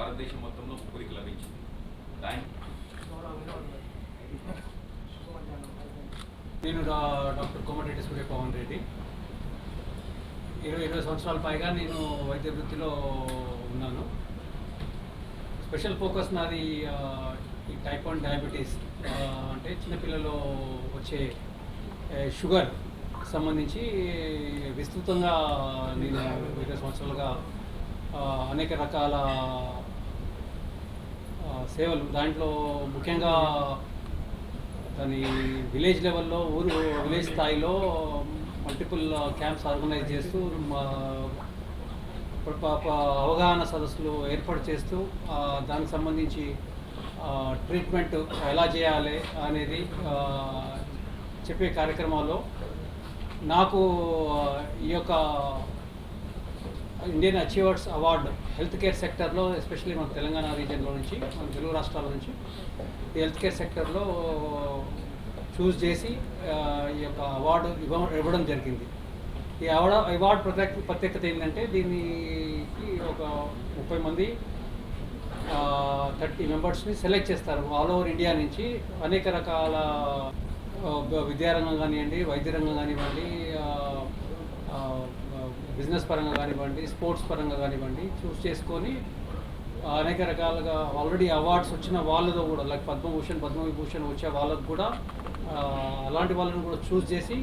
భారతదేశం మొత్తంలో ముగ్గురికి లభించింది. నేను డాక్టర్ కోమటిరెడ్డి సూర్యపవన్ రెడ్డి. ఇరవై ఇరవై సంవత్సరాల పైగా నేను వైద్య వృత్తిలో ఉన్నాను. స్పెషల్ ఫోకస్ నాది ఈ టైప్ వన్ డయాబెటీస్ అంటే చిన్నపిల్లలు వచ్చే షుగర్ సంబంధించి విస్తృతంగా నేను ఇరవై సంవత్సరాలుగా అనేక రకాల సేవలు. దాంట్లో ముఖ్యంగా దాని విలేజ్ లెవెల్లో ఊరు విలేజ్ స్థాయిలో మల్టిపుల్ క్యాంప్స్ ఆర్గనైజ్ చేస్తూ అవగాహన సదస్సులు ఏర్పాటు చేస్తూ దానికి సంబంధించి ట్రీట్మెంట్ ఎలా చేయాలి అనేది చెప్పే కార్యక్రమాల్లో నాకు ఈ యొక్క Indian achievers award health care సెక్టర్లో ఎస్పెషల్లీ మన తెలంగాణ రీజియన్లో నుంచి మన తెలుగు రాష్ట్రాల నుంచి ఈ హెల్త్ కేర్ సెక్టర్లో చూస్ చేసి ఈ యొక్క అవార్డు ఇవ్వడం జరిగింది. ఈ అవార్డు అవార్డు ప్రత్యేక ప్రత్యేకత ఏంటంటే దీనికి ఒక ముప్పై మంది థర్టీ మెంబర్స్ని సెలెక్ట్ చేస్తారు. ఆల్ ఓవర్ ఇండియా నుంచి అనేక రకాల విద్యారంగం కానివ్వండి వైద్య రంగం కానివ్వండి బిజినెస్ పరంగా కానివ్వండి స్పోర్ట్స్ పరంగా కానివ్వండి చూస్ చేసుకొని అనేక రకాలుగా ఆల్రెడీ అవార్డ్స్ వచ్చిన వాళ్ళతో కూడా లైక్ పద్మభూషణ్ పద్మవిభూషణ్ వచ్చే వాళ్ళకు కూడా అలాంటి వాళ్ళని కూడా చూస్ చేసి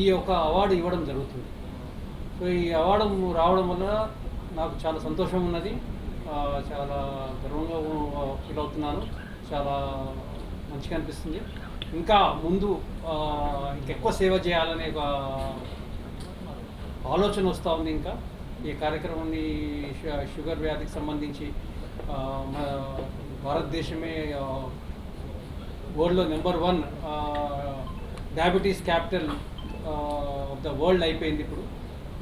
ఈ యొక్క అవార్డు ఇవ్వడం జరుగుతుంది. సో ఈ అవార్డు రావడం వల్ల నాకు చాలా సంతోషం ఉన్నది. చాలా గర్వంగా ఫీల్ అవుతున్నాను. చాలా మంచిగా అనిపిస్తుంది. ఇంకా ముందు ఇంకెక్కువ సేవ చేయాలనే ఒక ఆలోచన వస్తూ ఉంది ఇంకా. ఈ కార్యక్రమాన్ని షుగర్ వ్యాధికి సంబంధించి భారతదేశమే వరల్డ్లో number one diabetes capital of the world అయిపోయింది ఇప్పుడు.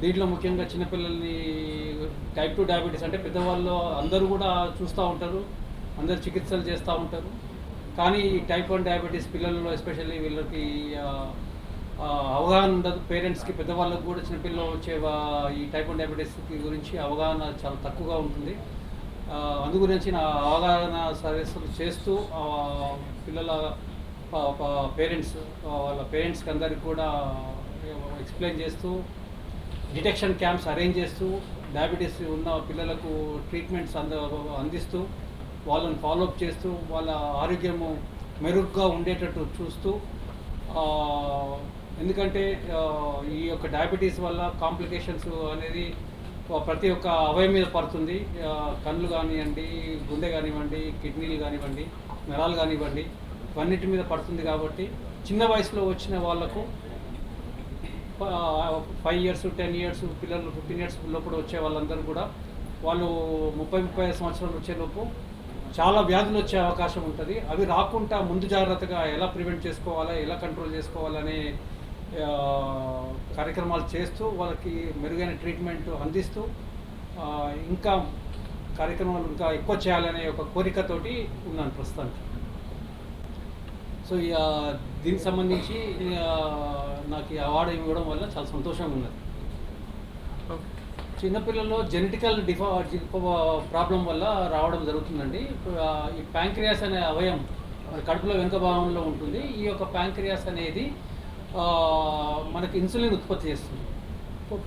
దీంట్లో ముఖ్యంగా చిన్నపిల్లల్ని టైప్ టూ డయాబెటీస్ అంటే పెద్దవాళ్ళు అందరూ కూడా చూస్తూ ఉంటారు అందరు చికిత్సలు చేస్తూ ఉంటారు. కానీ ఈ టైప్ వన్ డయాబెటీస్ పిల్లలలో ఎస్పెషల్లీ వీళ్ళకి అవగాహన ఉండదు. పేరెంట్స్కి పెద్దవాళ్ళకు కూడా చిన్నపిల్లలు వచ్చే వా- ఈ టైప్ వన్ డయాబెటీస్ గురించి అవగాహన చాలా తక్కువగా ఉంటుంది. అందు గురించి నా అవగాహన సర్వీసులు చేస్తూ పిల్లల పేరెంట్స్ వాళ్ళ పేరెంట్స్కి అందరికి కూడా ఎక్స్ప్లెయిన్ చేస్తూ డిటెక్షన్ క్యాంప్స్ అరేంజ్ చేస్తూ డయాబెటీస్ ఉన్న పిల్లలకు ట్రీట్మెంట్స్ అంద అందిస్తూ వాళ్ళని ఫాలోఅప్ చేస్తూ వాళ్ళ ఆరోగ్యము మెరుగ్గా ఉండేటట్టు చూస్తూ ఎందుకంటే ఈ యొక్క డయాబెటీస్ వల్ల కాంప్లికేషన్స్ అనేది ప్రతి ఒక్క అవయం మీద పడుతుంది. కళ్ళు కానివ్వండి గుండె కానివ్వండి కిడ్నీలు కానివ్వండి నరాలు కానివ్వండి ఇవన్నిటి మీద పడుతుంది కాబట్టి చిన్న వయసులో వచ్చిన వాళ్ళకు ఫైవ్ ఇయర్స్ టెన్ ఇయర్స్ పిల్లలు ఫిఫ్టీన్ ఇయర్స్ లోపల వచ్చే వాళ్ళందరూ కూడా వాళ్ళు ముప్పై ముప్పై ఐదు సంవత్సరాలు వచ్చేలోపు చాలా వ్యాధులు వచ్చే అవకాశం ఉంటుంది. అవి రాకుండా ముందు జాగ్రత్తగా ఎలా ప్రివెంట్ చేసుకోవాలా ఎలా కంట్రోల్ చేసుకోవాలనే కార్యక్రమాలు చేస్తూ వాళ్ళకి మెరుగైన ట్రీట్మెంట్ అందిస్తూ ఇంకా కార్యక్రమాలు ఇంకా ఎక్కువ చేయాలనే ఒక కోరికతోటి ఉన్నాను ప్రస్తుతానికి. సో దీనికి సంబంధించి నాకు ఈ అవార్డు ఇవ్వడం వల్ల చాలా సంతోషంగా ఉన్నది. చిన్నపిల్లల్లో జెనెటికల్ డిఫా ప్రాబ్లం వల్ల రావడం జరుగుతుందండి. ఈ ప్యాంక్రియాస్ అనే అవయం కడుపులో వెనుక భాగంలో ఉంటుంది. ఈ యొక్క ప్యాంక్రియాస్ అనేది మనకి ఇన్సులిన్ ఉత్పత్తి చేస్తుంది.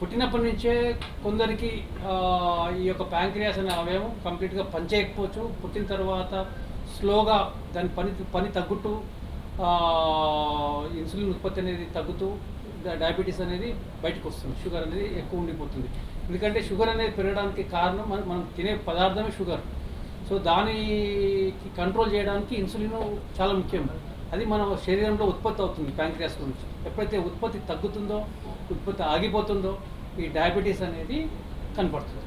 పుట్టినప్పటి నుంచే కొందరికి ఈ యొక్క ప్యాంక్రియాస్ అనే అవయవం కంప్లీట్గా పనిచేయకపోవచ్చు. పుట్టిన తర్వాత స్లోగా దాని పని పని తగ్గుతూ ఇన్సులిన్ ఉత్పత్తి అనేది తగ్గుతూ డయాబెటీస్ అనేది బయటకు వస్తుంది షుగర్ అనేది ఎక్కువ ఉండిపోతుంది. ఎందుకంటే షుగర్ అనేది పెరగడానికి కారణం మనం మనం తినే పదార్థమే షుగర్. సో దానికి కంట్రోల్ చేయడానికి ఇన్సులిన్ చాలా ముఖ్యం. అది మన శరీరంలో ఉత్పత్తి అవుతుంది ప్యాంక్రియాస్ నుంచి. ఎప్పుడైతే ఉత్పత్తి తగ్గుతుందో ఉత్పత్తి ఆగిపోతుందో ఈ డయాబెటీస్ అనేది కనపడుతుంది.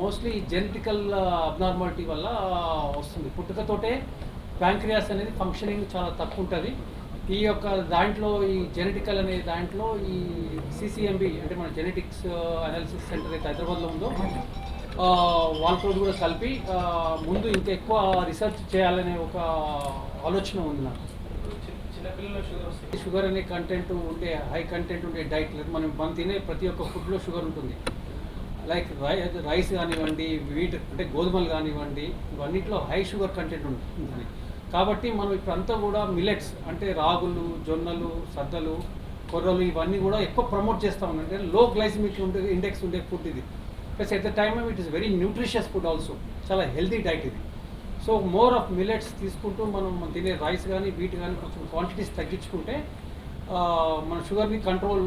మోస్ట్లీ జెనెటికల్ అబ్నార్మాలిటీ వల్ల uh, వస్తుంది. పుట్టుకతోటే ప్యాంక్రియాస్ అనేది ఫంక్షనింగ్ చాలా తక్కువ ఉంటుంది. ఈ యొక్క దాంట్లో ఈ జెనెటికల్ అనే దాంట్లో ఈ సిసిఎంబి అంటే మన జెనెటిక్స్ అనాలిసిస్ సెంటర్ అయితే హైదరాబాద్లో ఉందో వాళ్ళతో కూడా కలిపి ముందు ఇంకా ఎక్కువ రీసెర్చ్ చేయాలనే ఒక ఆలోచన ఉంది నాకు. షుగర్ షుగర్ అనే కంటెంట్ ఉండే హై కంటెంట్ ఉండే డైట్ లేదు మనం మనం తినే ప్రతి ఒక్క ఫుడ్లో షుగర్ ఉంటుంది. లైక్ రైస్ కానివ్వండి వీట్ అంటే గోధుమలు కానివ్వండి ఇవన్నిట్లో హై షుగర్ కంటెంట్ ఉంటుంది. కాబట్టి మనం ఇప్పుడంతా కూడా మిలెట్స్ అంటే రాగులు జొన్నలు సద్దలు కొర్రలు ఇవన్నీ కూడా ఎక్కువ ప్రమోట్ చేస్తూ. ఉన్నాం అంటే లో గ్లైసిమిక్ ఉండే ఇండెక్స్ ఉండే ఫుడ్ ఇది. Plus at the time it is very nutritious food also చాలా హెల్తీ డైట్ ఇది. సో మోర్ ఆఫ్ మిలెట్స్ తీసుకుంటూ మనం తినే రైస్ కానీ వీట్ కానీ కొంచెం క్వాంటిటీస్ తగ్గించుకుంటే మన షుగర్ని కంట్రోల్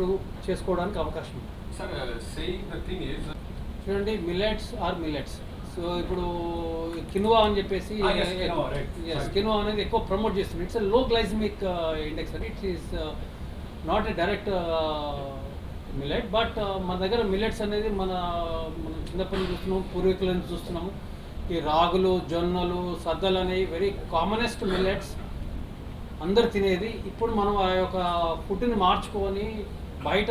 చేసుకోవడానికి అవకాశం ఉంది. Uh, చూడండి మిల్లెట్స్ ఆర్ మిల్లెట్స్ సో ఇప్పుడు కినువా అని చెప్పేసి Ah. కినువా అనేది ఎక్కువ ప్రమోట్ చేస్తుంది. ఇట్స్లో గ్లైసిమిక్ ఇండెక్స్ అని it's is not a direct millet but uh, మన దగ్గర మిల్లెట్స్ అనేది మన మన చిన్నప్పటి చూస్తున్నాం పూర్వీకులను చూస్తున్నాము. ఈ రాగులు జొన్నలు సద్దలు అనేవి వెరీ కామనెస్ట్ మిల్లెట్స్ అందరు తినేది. ఇప్పుడు మనం ఆ యొక్క ఫుడ్ని మార్చుకొని బయట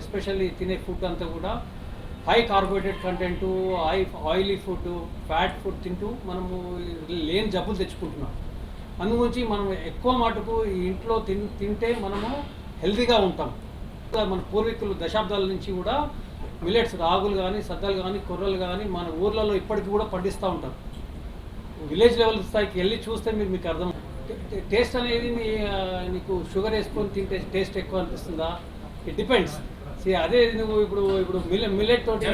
ఎస్పెషల్లీ తినే ఫుడ్ అంతా కూడా high carbohydrate content high oily food fat food తింటూ మనము లేని జబ్బులు తెచ్చుకుంటున్నాం. అందుగురించి మనం ఎక్కువ మటుకు ఈ ఇంట్లో తిన్ తింటే మనము హెల్తీగా ఉంటాం. మన పూర్వీకులు దశాబ్దాల నుంచి కూడా మిలెట్స్ రాగులు కానీ సద్దలు కానీ కొర్రలు కానీ మన ఊర్లలో ఇప్పటికీ కూడా పండిస్తూ ఉంటారు. విలేజ్ లెవెల్ స్థాయికి వెళ్ళి చూస్తే మీరు మీకు అర్థం టేస్ట్ అనేది మీ నీకు షుగర్ వేసుకొని తింటే టేస్ట్ ఎక్కువ అనిపిస్తుందా? ఇట్ డిపెండ్స్ అదే నువ్వు ఇప్పుడు ఇప్పుడు మిల్ మిల్లెట్ తోటి.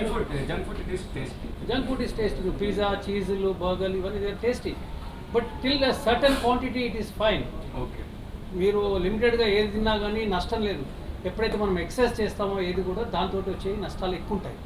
Junk food is tasty pizza చీజులు బర్గర్లు ఇవన్నీ tasty but till the certain quantity it is fine Okay. మీరు లిమిటెడ్గా ఏది తిన్నా కానీ నష్టం లేదు. ఎప్పుడైతే మనం ఎక్సర్సైజ్ చేస్తామో ఏది కూడా దాంతో వచ్చే నష్టాలు ఎక్కువ ఉంటాయి